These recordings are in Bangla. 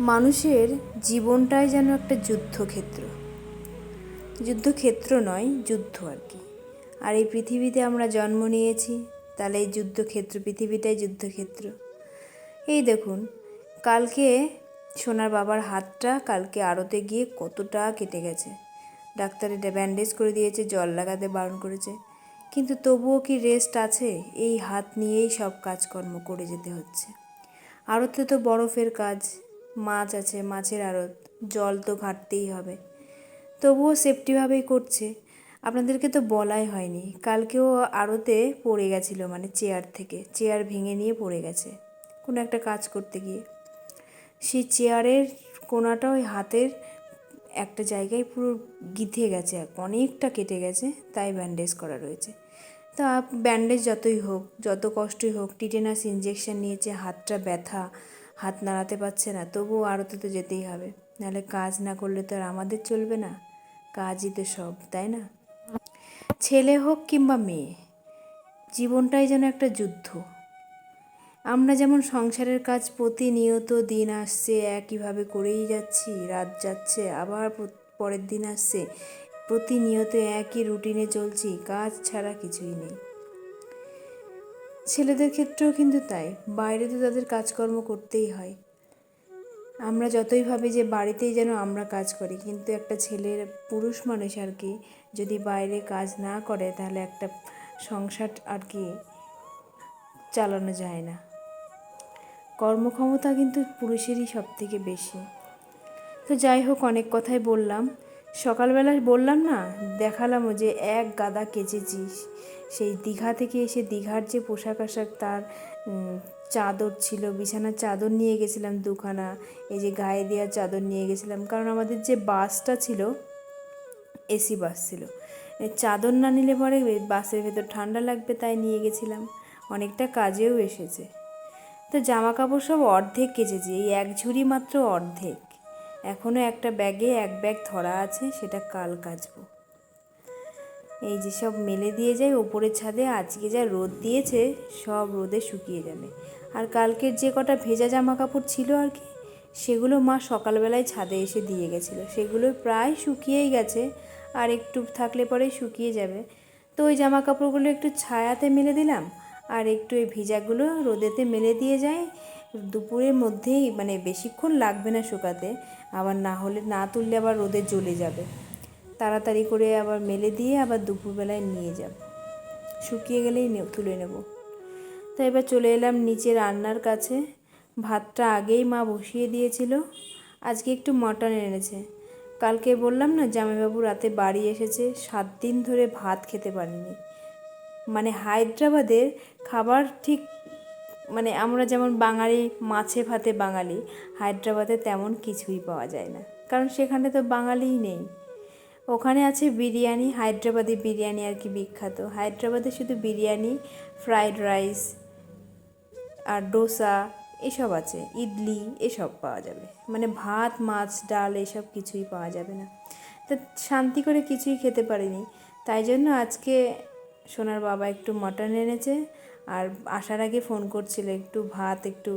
মানুষের জীবনটাই যেন একটা যুদ্ধক্ষেত্র। যুদ্ধক্ষেত্র নয়, যুদ্ধ আর কি। আর এই পৃথিবীতে আমরা জন্ম নিয়েছি, তাহলে এই যুদ্ধক্ষেত্র, পৃথিবীটাই যুদ্ধক্ষেত্র। এই দেখুন, কালকে সোনার বাবার হাতটা কালকে আড়তে গিয়ে কতটা কেটে গেছে। ডাক্তার এটা ব্যান্ডেজ করে দিয়েছে, জল লাগাতে বারণ করেছে। কিন্তু তবুও কি রেস্ট আছে? এই হাত নিয়েই সব কাজকর্ম করে যেতে হচ্ছে। আড়তে তো বরফের কাজ। মাছ আছে, মাছের আড়ত। জল তো ঘাটতেই হবে। তবুও সেফটিভাবেই করছে। আপনাদেরকে তো বলাই হয়নি। কালকেও আড়তে পড়ে গেছিল মানে চেয়ার থেকে। চেয়ার ভেঙে নিয়ে পড়ে গেছে। কোনো একটা কাজ করতে গিয়ে। সেই চেয়ারের কোনাটা ওই হাতের একটা জায়গায় পুরো গিথে গেছে। অনেকটা কেটে গেছে, তাই ব্যান্ডেজ করা রয়েছে। তা ব্যান্ডেজ যতই হোক, যত কষ্টই হোক টিটেনাস ইঞ্জেকশন নিয়েছে, হাতটা ব্যথা হাত নাড়াতে পারছে না, তবুও আরতে তো যেতেই হবে। নাহলে কাজ না করলে তো আর আমাদের চলবে না। কাজই তো সব, তাই না? ছেলে হোক কিংবা মেয়ে, জীবনটাই যেন একটা যুদ্ধ। আমরা যেমন সংসারের কাজ প্রতিনিয়ত দিন আসছে, একইভাবে করেই যাচ্ছি, রাত যাচ্ছে, আবার পরের দিন আসছে, প্রতিনিয়ত একই রুটিনে চলছি, কাজ ছাড়া কিছুই নেই। ছেলেদের ক্ষেত্রেও কিন্তু তাই। বাইরে তো তাদের কাজকর্ম করতেই হয়। আমরা যতই ভাবি যে বাড়িতেই যেন আমরা কাজ করি, কিন্তু একটা ছেলের পুরুষ মানুষ আর কি যদি বাইরে কাজ না করে, তাহলে একটা সংসার আর কি চালানো যায় না। কর্মক্ষমতা কিন্তু পুরুষেরই সব থেকে বেশি। তো যাই হোক, অনেক কথাই বললাম। সকালবেলা বললাম না, দেখালামও যে এক গাদা কেচেছি সেই দীঘা থেকে এসে দীঘার যে পোশাক আশাক তার চাদর ছিল, বিছানার চাদর নিয়ে গেছিলাম দুখানা, এই যে গায়ে দেওয়ার চাদর নিয়ে গেছিলাম, কারণ আমাদের যে বাসটা ছিল, এসি বাস ছিল। চাদর না নিলে পরে বাসের ভেতর ঠান্ডা লাগবে তাই নিয়ে গেছিলাম, অনেকটা কাজেও এসেছে। তো জামা কাপড় সব অর্ধেক কেচেছি, এই এক ঝুড়ি মাত্র অর্ধেক। এখনও একটা ব্যাগে এক ব্যাগ ধরা আছে, সেটা কাল কাচবো। এই যে সব মেলে দিয়ে যায়, ওপরের ছাদে আজকে যা রোদ দিয়েছে, সব রোদে শুকিয়ে যাবে। আর কালকের যে কটা ভেজা জামা কাপড় ছিল আর কি, সেগুলো মা সকালবেলায় ছাদে এসে দিয়ে গেছিল। সেগুলো প্রায় শুকিয়েই গেছে, আর একটু থাকলে পরেই শুকিয়ে যাবে। তো ওই জামা কাপড়গুলো একটু ছায়াতে মেলে দিলাম, আর একটু এই ভিজাগুলো রোদেতে মেলে দিয়ে যায় দুপুরের মধ্যেই মানে বেশিক্ষণ লাগবে না শুকাতে, আবার না হলে না তুললে আবার রোদে জ্বলে যাবে। তাড়াতাড়ি করে আবার মেলে দিয়ে আবার দুপুরবেলায় নিয়ে যাব। শুকিয়ে গেলেই তুলে নেব। তো এবার চলে এলাম নিচে রান্নার কাছে। ভাতটা আগেই মা বসিয়ে দিয়েছিল, আজকে একটু মটন এনেছে। কালকে বললাম না, জামাইবাবু রাতে বাড়ি এসেছে, সাত দিন ধরে ভাত খেতে পারিনি। মানে হায়দ্রাবাদের খাবার ঠিক মানে আমরা যেমন বাঙালি, মাছে ভাতে বাঙালি, হায়দ্রাবাদে তেমন কিছুই পাওয়া যায় না। কারণ সেখানে তো বাঙালিই নেই। ওখানে আছে বিরিয়ানি, হায়দ্রাবাদি বিরিয়ানি আর কি বিখ্যাত। হায়দ্রাবাদে শুধু বিরিয়ানি, ফ্রাইড রাইস আর ডোসা এসব আছে। ইডলি এসব পাওয়া যাবে। মানে ভাত, মাছ, ডাল এসব কিছুই পাওয়া যাবে না। তো শান্তি করে কিছুই খেতে পারিনি। তাই জন্য আজকে সোনার বাবা একটু মটন এনেছে আর আসার আগে ফোন করছিল একটু ভাত, একটু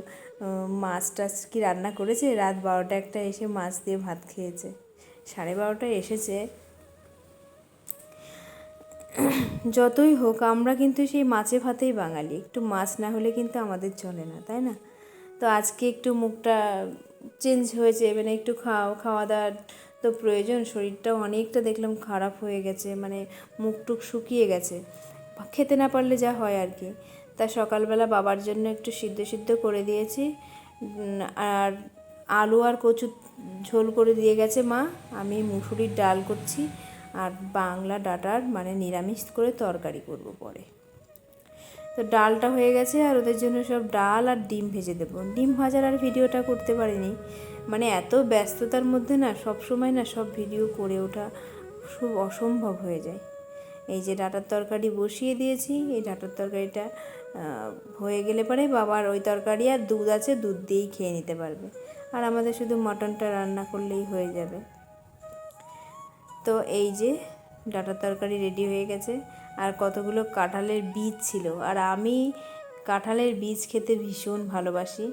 মাছ টাছ কি রান্না করেছে? রাত বারোটা একটা এসে মাছ দিয়ে ভাত খেয়েছে। সাড়ে বারোটায় এসেছে। যতই হোক, আমরা কিন্তু সেই মাছে ভাতেই বাঙালি। একটু মাছ না হলে কিন্তু আমাদের চলে না, তাই না? তো আজকে একটু মুখটা চেঞ্জ হয়েছে মানে একটু খাওয়া খাওয়া দাওয়ার তো প্রয়োজন শরীরটাও অনেকটা দেখলাম খারাপ হয়ে গেছে মানে মুখ টুক শুকিয়ে গেছে। খেতে না পারলে যা হয় আর কি। তা সকালবেলা বাবার জন্য একটু সিদ্ধ সিদ্ধ করে দিয়েছি। আর আলু আর কচু ঝোল করে দিয়ে গেছে মা। আমি মুসুরির ডাল করছি আর বাংলা ডাটার মানে নিরামিষ করে তরকারি করব পরে। তো ডালটা হয়ে গেছে আর ওদের জন্য সব ডাল আর ডিম ভেজে দেবো। ডিম ভাজার আর ভিডিওটা করতে পারিনি। মানে এত ব্যস্ততার মধ্যে না সব সময় না সব ভিডিও করে ওঠা খুব অসম্ভব হয়ে যায়। এই যে ডাটার তরকারি বসিয়ে দিয়েছি, এই ডাটার তরকারিটা হয়ে গেলে পরে বাবার ওই তরকারি আর দুধ আছে, দুধ দিয়েই খেয়ে নিতে পারবে। আর আমাদের শুধু মটনটা রান্না করলেই হয়ে যাবে। তো এই যে ডাটার তরকারি রেডি হয়ে গেছে। আর কতগুলো কাঁঠালের বীজ ছিল। আর আমি কাঁঠালের বীজ খেতে ভীষণ ভালোবাসি।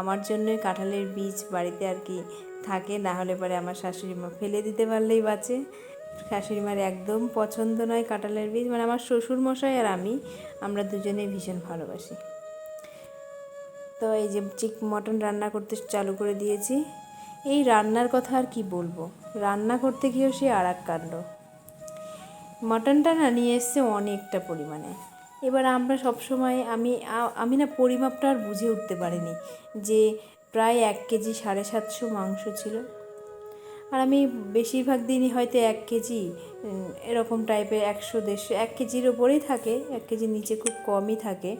আমার জন্য কাঁঠালের বীজ বাড়িতে আর কি থাকে, না হলে পরে আমার শাশুড়ি মা ফেলে দিতে পারলেই বাঁচে। শাশুড়ি মার একদম পছন্দ নয় কাঁঠালের বীজ মানে আমার শ্বশুর মশাই আর আমি, আমরা দুজনেই ভীষণ ভালোবাসি। তো এই যে চিক মটন রান্না করতে চালু করে দিয়েছি। এই রান্নার কথা আর কি বলব? রান্না করতে গিয়েও সে আর এক কাণ্ড। মটনটা না নিয়ে এসছে অনেকটা পরিমাণে। এবার আমরা সব সময় আমি আমি না পরিমাপটা আর বুঝে উঠতে পারিনি যে প্রায় এক কেজি সাড়ে সাতশো মাংস ছিল। আর আমি বেশিরভাগ দিনই হয়তো এক কেজি এরকম টাইপের একশো, দেড়শো, এক কেজির ওপরেই থাকে, এক কেজির নিচে খুব কমই থাকে।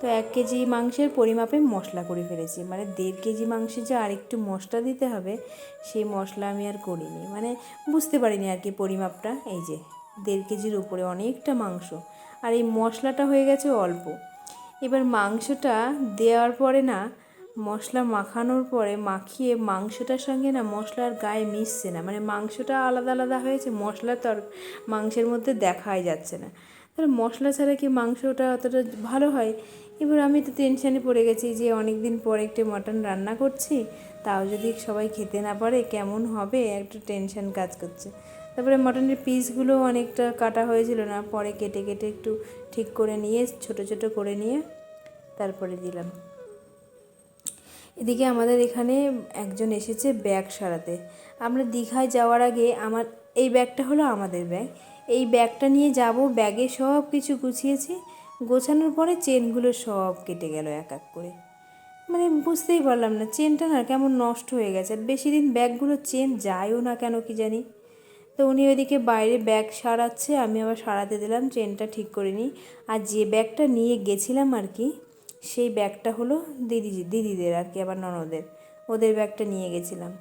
তো এক কেজি মাংসের পরিমাপে মশলা করে ফেলেছি। মানে দেড় কেজি মাংসে যে আরেকটু মশলা দিতে হবে, সেই মশলা আমি আর করিনি। মানে বুঝতে পারিনি আর কি পরিমাপটা। এই যে, দেড় কেজির উপরে অনেকটা মাংস। আর এই মশলাটা হয়ে গেছে অল্প। এবার মাংসটা দেওয়ার পরে না, মশলা মাখানোর পরে মাখিয়ে মাংসটার সঙ্গে না মশলার গায়ে মিশছে না। মানে মাংসটা আলাদা আলাদা হয়েছে, মশলা তর মাংসের মধ্যে দেখাই যাচ্ছে না। তাহলে মশলা ছাড়া কি মাংসটা অতটা ভালো হয়? এবার আমি তো টেনশানে পড়ে গেছি যে অনেক দিন পর একটু মটন রান্না করছি, তাও যদি সবাই খেতে না পারে, কেমন হবে? একটু টেনশন কাজ করছে। তারপরে মটনের পিসগুলো অনেকটা কাটা হয়েছিল না, পরে কেটে কেটে একটু ঠিক করে নিয়ে, ছোট ছোট করে নিয়ে তারপরে দিলাম। এদিকে আমাদের এখানে একজন এসেছে ব্যাগ সারাতে। আমরা দীঘায় যাওয়ার আগে আমার, এই ব্যাগটা হলো আমাদের ব্যাগ। এই ব্যাগটা নিয়ে যাব, ব্যাগে সব কিছু গুছিয়েছি, গোছানোর পরে চেনগুলো সব কেটে গেল এক এক করে। মানে বুঝতেই পারলাম না, চেনটা না কেমন নষ্ট হয়ে গেছে। আর বেশি দিন ব্যাগগুলো চেন যায়ও না কেন কি জানি। তো উনি ওইদিকে বাইরে ব্যাগ সারাচ্ছে, আমি আবার সারাতে দিলাম চেনটা ঠিক করে নিই। আর যে ব্যাগটা নিয়ে গেছিলাম আর কি, সেই ব্যাগটা হলো দিদি, দিদিদের আর কি, আবার ননদের। ওদের ব্যাগটা নিয়ে গেছিলাম।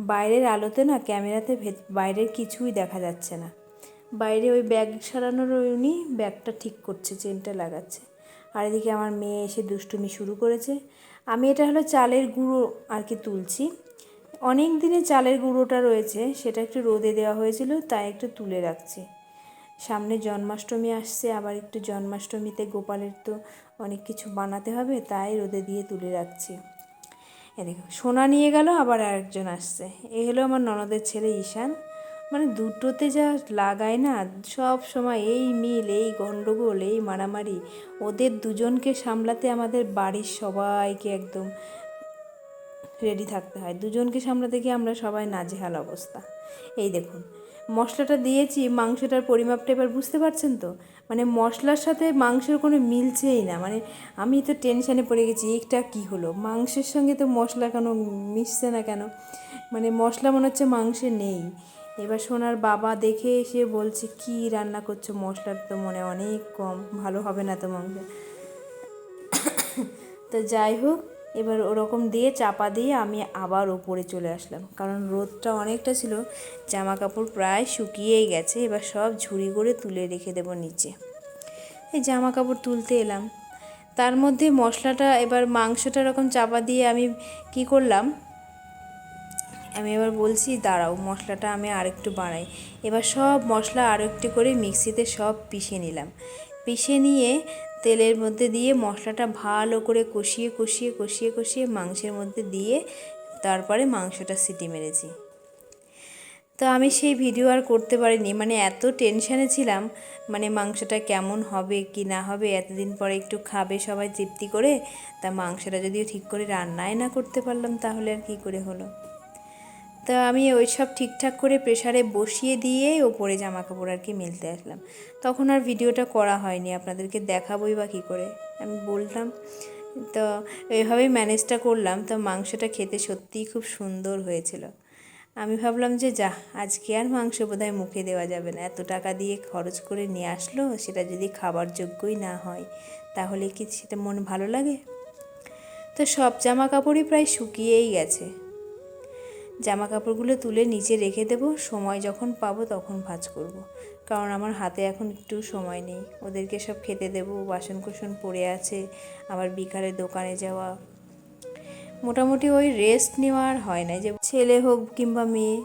বাইরের আলোতে না, ক্যামেরাতে ভে- বাইরের কিছুই দেখা যাচ্ছে না। বাইরে ওই ব্যাগ সারানোর উনি ব্যাগটা ঠিক করছে, চেনটা লাগাচ্ছে। আর এদিকে আমার মেয়ে এসে দুষ্টুমি শুরু করেছে। আমি এটা হলো চালের গুঁড়ো আর কি তুলছি। অনেক দিনে চালের গুঁড়োটা রয়েছে, সেটা একটু রোদে দেওয়া হয়েছিল, তাই একটু তুলে রাখছি। সামনে জন্মাষ্টমী আসছে, আবার একটু জন্মাষ্টমীতে গোপালের তো অনেক কিছু বানাতে হবে, তাই রোদে দিয়ে তুলে রাখছি। এ দেখো, সোনা নিয়ে গেল, আবার আরেকজন আসছে। এ হলো আমার ননদের ছেলে ঈশান। মানে দুটোতে যা লাগায় না, সব সময় এই মিল, এই গণ্ডগোল এই মারামারি, ওদের দুজনকে সামলাতে আমাদের বাড়ির সবাইকে একদম রেডি থাকতে হয়। দুজনকে সামলাতে গিয়ে আমরা সবাই নাজেহাল অবস্থা। এই দেখুন, মশলাটা দিয়েছি, মাংসটার পরিমাপটা এবার বুঝতে পারছেন তো? মানে মশলার সাথে মাংসের কোনো মিলছেই না। মানে আমি তো টেনশানে পড়ে গেছি, এইটা কী হলো? মাংসের সঙ্গে তো মশলা কেন মিশছে না কেন? মানে মশলা মনে হচ্ছে মাংসে নেই। এবার সোনার বাবা দেখে এসে বলছে, কি রান্না করছ? মশলার তো মনে অনেক কম, ভালো হবে না তো মাংস। তো যাই হোক এবার ওরকম দিয়ে চাপা দিয়ে আমি আবার ওপরে চলে আসলাম। কারণ রোদটা অনেকটা ছিল জামা কাপড় প্রায় শুকিয়েই গেছে, এবার সব ঝুড়ি করে তুলে রেখে দেবো নিচে। এই জামা কাপড় তুলতে এলাম। তার মধ্যে মশলাটা, এবার মাংসটা এরকম চাপা দিয়ে আমি কি করলাম? আমি এবার বলছি, দাঁড়াও, মশলাটা আমি আরেকটু বাড়াই এবার সব মশলা আরও একটু করে মিক্সিতে সব পিষে নিলাম। পিষে নিয়ে তেলের মধ্যে দিয়ে মশলাটা ভালো করে কষিয়ে কষিয়ে কষিয়ে কষিয়ে মাংসের মধ্যে দিয়ে তারপরে মাংসটা সিটি মেরেছি। তো আমি সেই ভিডিও আর করতে পারিনি। মানে এত টেনশানে ছিলাম মানে মাংসটা কেমন হবে, কি না হবে, এতদিন পরে একটু খাবে সবাই তৃপ্তি করে, তা মাংসটা যদিও ঠিক করে রান্নাই না করতে পারলাম, তাহলে আর কী করে হলো? তা আমি ওই সব ঠিকঠাক করে প্রেশারে বসিয়ে দিয়ে ওপরে জামা কাপড় আর কি মেলতে আসলাম। তখন আর ভিডিওটা করা হয়নি, আপনাদেরকে দেখাবোই বা কী করে? আমি বললাম, তো এইভাবেই ম্যানেজটা করলাম, তো মাংসটা খেতে সত্যিই খুব সুন্দর হয়েছিল। আমি ভাবলাম যে, যা, আজকে আর মাংস বোধহয় মুখে দেওয়া যাবে না। এত টাকা দিয়ে খরচ করে নিয়ে আসলো, সেটা যদি খাবার যোগ্যই না হয়, তাহলে কি সেটা মন ভালো লাগে? তো সব জামা কাপড়ই প্রায় শুকিয়েই গেছে। জামা কাপড়গুলো তুলে নিচে রেখে দেব। সময় যখন পাবো তখন ভাঁজ করব। কারণ আমার হাতে এখন একটু সময় নেই। ওদেরকে সব খেতে দেবো। বাসন কোসন পড়ে আছে। আবার বিকালে দোকানে যাওয়া। মোটামুটি ওই রেস্ট নেওয়া আর হয় না যে ছেলে হোক কিংবা মেয়ে,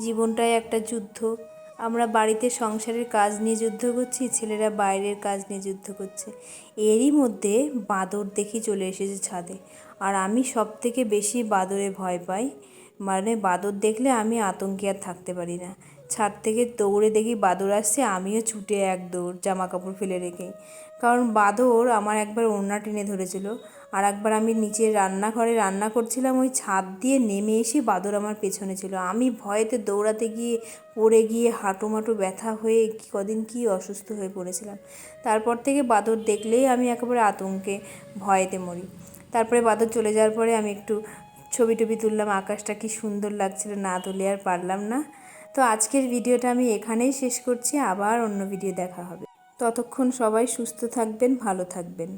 জীবনটাই একটা যুদ্ধ। আমরা বাড়িতে সংসারের কাজ নিয়ে যুদ্ধ করছি, ছেলেরা বাইরের কাজ নিয়ে যুদ্ধ করছে। এরই মধ্যে বাদর দেখি চলে এসেছে ছাদে। আর আমি সব থেকে বেশি বাদরে ভয় পাই। মানে বাদর দেখলে আমি আতঙ্কে আর থাকতে পারি না। ছাদ থেকে দৌড়ে দেখি বাদর আসছে, আমিও ছুটে এক দৌড় জামা কাপড় ফেলে রেখে কারণ বাদর আমার একবার ওড়না টেনে ধরেছিল, আর একবার আমি নিচে রান্নাঘরে রান্না করছিলাম, ওই ছাদ দিয়ে নেমে এসে বাদর আমার পেছনে ছিল। আমি ভয়েতে দৌড়াতে গিয়ে পড়ে গিয়ে হাঁটু মাটু ব্যথা হয়ে কদিন কি অসুস্থ হয়ে পড়েছিলাম। তারপর থেকে বাদর দেখলেই আমি একেবারে আতঙ্কে, ভয়েতে মরি। তারপরে বাদর চলে যাওয়ার পরে আমি একটু ছবি টবি তুললাম, আকাশটা কি সুন্দর লাগছিল, না তুলে আর পারলাম না। তো আজকের ভিডিওটা আমি এখানেই শেষ করছি, আবার অন্য ভিডিও দেখা হবে। ততক্ষণ সবাই সুস্থ থাকবেন, ভালো থাকবেন।